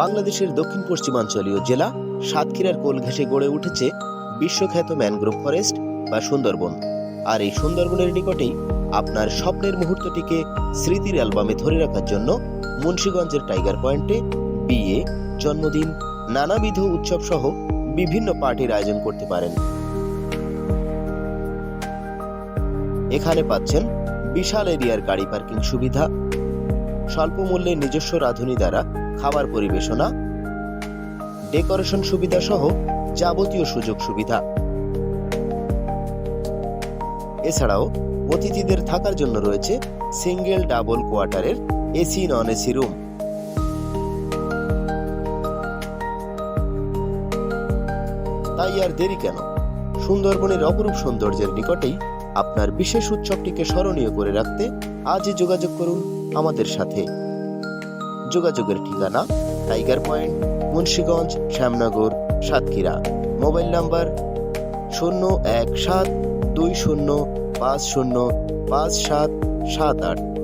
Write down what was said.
বাংলাদেশের দক্ষিণ পশ্চিমাঞ্চলীয় জেলা সাতক্ষীরার কোল ঘেঁষে গড়ে উঠেছে বিশ্বখ্যাত ম্যানগ্রোভ ফরেস্ট বা সুন্দরবন। আর এই সুন্দরবনের নিকটেই আপনার স্বপ্নের মুহূর্তটিকে স্মৃতির অ্যালবামে ধরে রাখার জন্য মুন্সীগঞ্জের টাইগার পয়েন্টে বিয়ে, জন্মদিন, নানাবিধ উৎসব সহ বিভিন্ন পার্টির আয়োজন করতে পারেন। এখানে পাচ্ছেন বিশাল এরিয়ার গাড়ি পার্কিং সুবিধা। স্বল্প মূল্যে নিজস্ব রাঁধুনি দ্বারা খাবার পরিবেশনা, ডেকোরেশন সুবিধা সহ যাবতীয় সুযোগ সুবিধা। এছাড়াও অতিথিদের থাকার জন্য রয়েছে সিঙ্গেল ডাবল কোয়ার্টারের এসি, নন এসি রুম। তাই আর দেরি কেন? সুন্দরবনের অপরূপ সৌন্দর্যের নিকটেই আপনার বিশেষ উৎসবটিকে স্মরণীয় করে রাখতে আজই যোগাযোগ করুন। আমাদের সাথে। যোগাযোগের ঠিকানা tiger point, Munshiganj, Shyamnagar, Satkhira. Mobile number শূন্য এক সাত দুই শূন্য পাঁচ শূন্য পাঁচ সাত সাত আট।